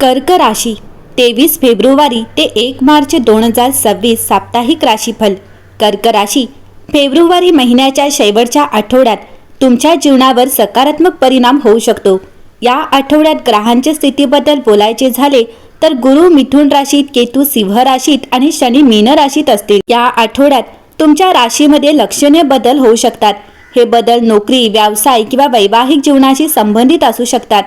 कर्क राशी तेवीस फेब्रुवारी ते एक मार्च दोन हजार सव्वीस साप्ताहिक राशीफल. कर्क राशी फेब्रुवारी महिन्याच्या शेवटच्या आठवड्यात तुमच्या जीवनावर सकारात्मक परिणाम होऊ शकतो. या आठवड्यात ग्रहांच्या स्थितीबद्दल बोलायचे झाले तर गुरु मिथुन राशीत केतू सिंह राशीत आणि शनी मीन राशीत असतील. या आठवड्यात तुमच्या राशीमध्ये लक्षणीय बदल होऊ शकतात. हे बदल नोकरी व्यवसाय किंवा वैवाहिक जीवनाशी संबंधित असू शकतात.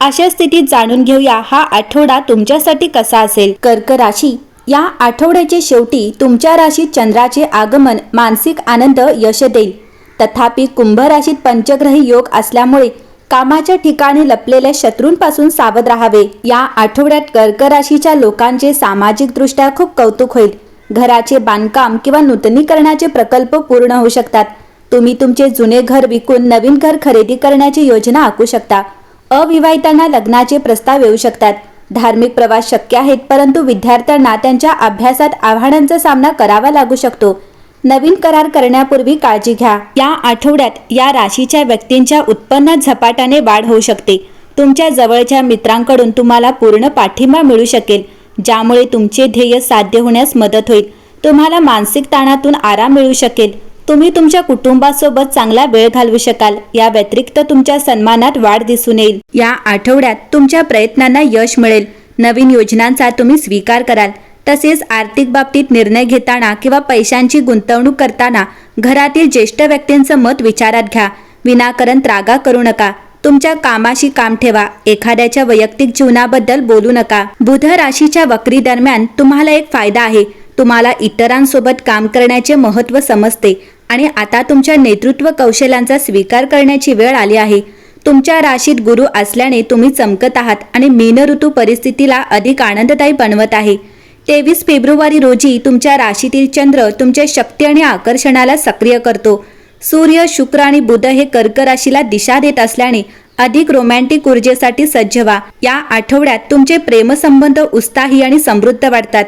अशा स्थितीत जाणून घेऊया हा आठवडा तुमच्यासाठी कसा असेल? कर्क राशी. या आठवड्याच्या शेवटी तुमच्या राशीत चंद्राचे आगमन मानसिक आनंद यश देईल. तथापि कुंभ राशीत पंचग्रही योग असल्यामुळे कामाच्या ठिकाणी लपलेल्या शत्रूंपासून सावध राहावे. या आठवड्यात कर्क राशीच्या लोकांचे सामाजिकदृष्ट्या खूप कौतुक होईल. घराचे बांधकाम किंवा नूतनीकरणाचे प्रकल्प पूर्ण होऊ शकतात. तुम्ही तुमचे जुने घर विकून नवीन घर खरेदी करण्याची योजना आखू शकता. अविवाहितांना लग्नाचे प्रस्ताव येऊ शकतात. धार्मिक प्रवास शक्य आहेत परंतु विद्यार्थ्यांना त्यांच्या अभ्यासात आव्हानांचा सामना करावा लागू शकतो. नवीन करार करण्यापूर्वी काळजी घ्या. या आठवड्यात या राशीच्या व्यक्तींच्या उत्पन्नात झपाट्याने वाढ होऊ शकते. तुमच्या जवळच्या मित्रांकडून तुम्हाला पूर्ण पाठिंबा मिळू शकेल ज्यामुळे तुमचे ध्येय साध्य होण्यास मदत होईल. तुम्हाला मानसिक ताणातून आराम मिळू शकेल. तुम्ही तुमच्या कुटुंबासोबत चांगला वेळ घालवू शकाल. या व्यतिरिक्त तुमच्या सन्मानात वाढ दिसून येईल. या आठवड्यात तुमच्या प्रयत्नांना यश मिळेल. नवीन योजनांचा तुम्ही स्वीकार कराल. तसेच आर्थिक बाबतीत निर्णय घेताना किंवा पैशांची गुंतवणूक करताना घरातील ज्येष्ठ व्यक्तींचं मत विचारात घ्या. विनाकारण त्रागा करू नका. तुमच्या कामाशी काम ठेवा. एखाद्याच्या वैयक्तिक जीवनाबद्दल बोलू नका. बुध राशीच्या वक्री दरम्यान तुम्हाला एक फायदा आहे. तुम्हाला इतरांसोबत काम करण्याचे महत्त्व समजते. आणि आता तुमच्या नेतृत्व कौशल्यांचा स्वीकार करण्याची वेळ आली आहे. तुमच्या राशीत गुरु असल्याने तुम्ही चमकत आहात आणि मीन ऋतू परिस्थितीला अधिक आनंददायी बनवत आहे. तेवीस फेब्रुवारी रोजी तुमच्या राशीतील चंद्र तुमच्या शक्ती आणि आकर्षणाला सक्रिय करतो. सूर्य शुक्र आणि बुध हे कर्क राशीला दिशा देत असल्याने अधिक रोमॅन्टिक ऊर्जेसाठी सज्ज व्हा. या आठवड्यात तुमचे प्रेमसंबंध उत्साही आणि समृद्ध वाढतात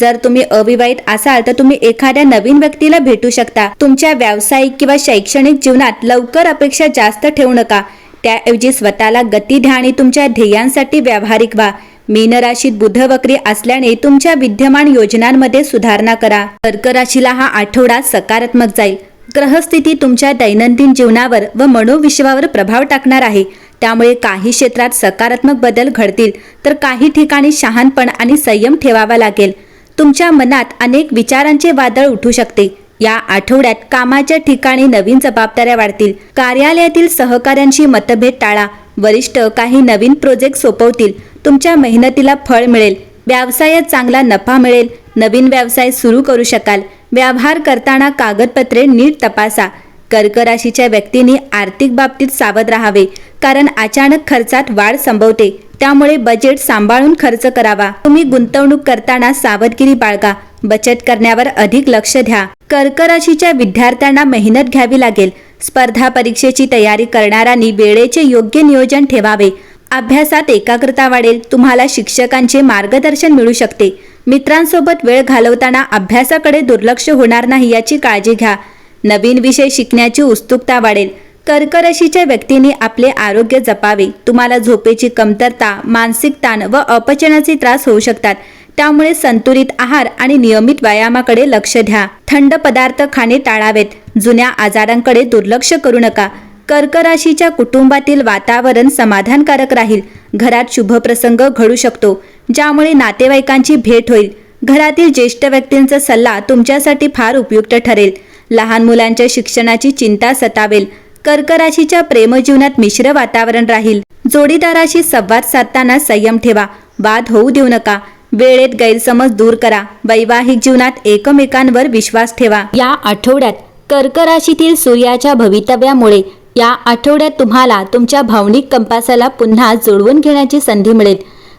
जर तुम्ही अविवाहित असाल तर तुम्ही एखाद्या नवीन व्यक्तीला भेटू शकता. तुमच्या व्यावसायिक किंवा शैक्षणिक जीवनात लवकर अपेक्षा जास्त ठेवू नका. त्याऐवजी स्वतःला गती द्या आणि तुमच्या ध्येयांसाठी व्यावहारिक व्हा. मीन राशीत बुध वक्री असल्याने तुमच्या विद्यमान योजनांमध्ये सुधारणा करा. कर्क राशीला हा आठवडा सकारात्मक जाईल. ग्रहस्थिती तुमच्या दैनंदिन जीवनावर व मनोविश्वावर प्रभाव टाकणार आहे. त्यामुळे काही क्षेत्रात सकारात्मक बदल घडतील तर काही ठिकाणी शहाणपण आणि संयम ठेवावा लागेल. तुमच्या मनात अनेक विचारांचे वादळ उठू शकते. या आठवड्यात कामाच्या ठिकाणी नवीन जबाबदाऱ्या वाढतील. कार्यालयातील सहकाऱ्यांशी मतभेद टाळा. वरिष्ठ काही नवीन प्रोजेक्ट सोपवतील. तुमच्या मेहनतीला फळ मिळेल. व्यवसायात चांगला नफा मिळेल. नवीन व्यवसाय सुरू करू शकाल. व्यवहार करताना कागदपत्रे नीट तपासा. कर्क राशीच्या व्यक्तींनी आर्थिक बाबतीत सावध राहावे कारण अचानक खर्चात वाढ संभवते. त्यामुळे बजेट सांभाळून खर्च करावा. तुम्ही गुंतवणूक करताना सावधगिरी बाळगा. बचत करण्यावर अधिक लक्ष द्या. कर्क राशीच्या विद्यार्थ्यांना मेहनत घ्यावी लागेल. स्पर्धा परीक्षेची तयारी करणाऱ्यांनी वेळेचे योग्य नियोजन ठेवावे. अभ्यासात एकाग्रता वाढेल. तुम्हाला शिक्षकांचे मार्गदर्शन मिळू शकते. मित्रांसोबत वेळ घालवताना अभ्यासाकडे दुर्लक्ष होणार नाही याची काळजी घ्या. नवीन विषय शिकण्याची उत्सुकता वाढेल. कर्करशीच्या व्यक्तीने आपले आरोग्य जपावे. तुम्हाला झोपेची कमतरता मानसिक ताण व अपचनाचे त्रास होऊ शकतात. त्यामुळे संतुलित आहार आणि नियमित व्यायामाकडे लक्ष द्या. थंड पदार्थ खाणे टाळावेत. जुन्या आजारांकडे दुर्लक्ष करू नका. कर्कराशीच्या कुटुंबातील वातावरण समाधानकारक राहील. घरात शुभप्रसंग घडू शकतो. ज्यामुळे नातेवाईकांची भेट होईल. घरातील ज्येष्ठ व्यक्तींचा सल्ला तुमच्यासाठी फार उपयुक्त ठरेल. लहान मुलांच्या शिक्षणाची चिंता सतावेल. कर्क राशीच्या प्रेमजीवनात मिश्र वातावरण राहील. जोडीदाराशी संवाद साधताना संयम ठेवा. वाद होऊ देऊ नका. वेळेत गैरसमज दूर करा. वैवाहिक जीवनात एकमेकांवर विश्वास ठेवा. या आठवड्यात कर्क राशीतील सूर्याच्या भवितव्यामुळे या आठवड्यात तुम्हाला तुमच्या भावनिक कंपासाला पुन्हा जुळवून घेण्याची संधी मिळेल.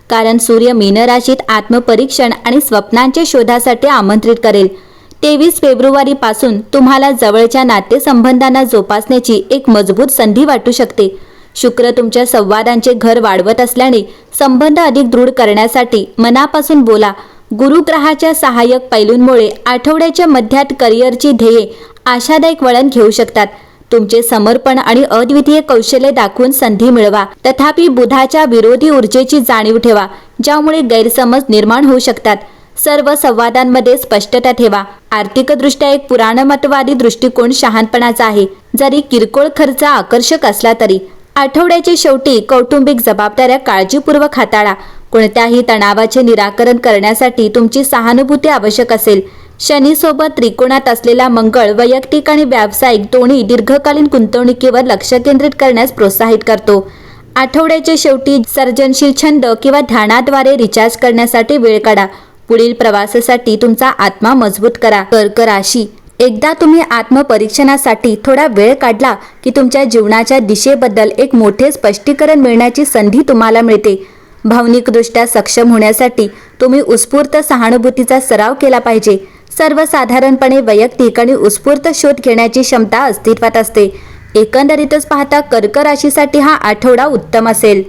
कारण सूर्य मीन राशीत आत्मपरीक्षण आणि स्वप्नांच्या शोधासाठी आमंत्रित करेल. तेवीस फेब्रुवारी पासून तुम्हाला जवळच्या नातेसंबंधांना जोपासण्याची एक मजबूत संधी वाटू शकते. शुक्र तुमच्या संवादांचे घर वाढवत असल्याने संबंध अधिक दृढ करण्यासाठी मनापासून बोला. गुरुग्रहाच्या सहाय्यक पैलूंमुळे आठवड्याच्या मध्यात करिअरची ध्येये आशादायक वळण घेऊ शकतात. तुमचे समर्पण आणि अद्वितीय कौशल्य दाखवून संधी मिळवा. तथापि बुधाच्या विरोधी ऊर्जेची जाणीव ठेवा ज्यामुळे गैरसमज निर्माण होऊ शकतात. सर्व संवादांमध्ये स्पष्टता ठेवा. आर्थिकदृष्ट्या एक पुराणमतवादी दृष्टिकोन शहाणपणाचा आहे. जरी किरकोळ खर्च आकर्षक असला तरी आठवड्याच्या शेवटी कौटुंबिक जबाबदाऱ्या काळजीपूर्वक हाताळा. कोणत्याही तणावाचे निराकरण करण्यासाठी तुमची सहानुभूती आवश्यक असेल. शनीसोबत त्रिकोणात असलेला मंगळ वैयक्तिक आणि व्यावसायिक दोन्ही दीर्घकालीन गुंतवणुकीवर लक्ष केंद्रित करण्यास प्रोत्साहित करतो. आठवड्याच्या शेवटी सर्जनशील छंद किंवा ध्यानाद्वारे रिचार्ज करण्यासाठी वेळ काढा. पुढील प्रवासासाठी तुमचा आत्मा मजबूत करा. कर्क राशी एकदा तुम्ही आत्मपरीक्षणासाठी थोडा वेळ काढला की तुमच्या जीवनाच्या दिशेबद्दल एक मोठे स्पष्टीकरण मिळण्याची संधी तुम्हाला मिळते. भावनिकदृष्ट्या सक्षम होण्यासाठी तुम्ही उत्स्फूर्त सहानुभूतीचा सराव केला पाहिजे. सर्वसाधारणपणे वैयक्तिक आणि उत्स्फूर्त शोध घेण्याची क्षमता अस्तित्वात असते. एकंदरीतच पाहता कर्क राशीसाठी हा आठवडा उत्तम असेल.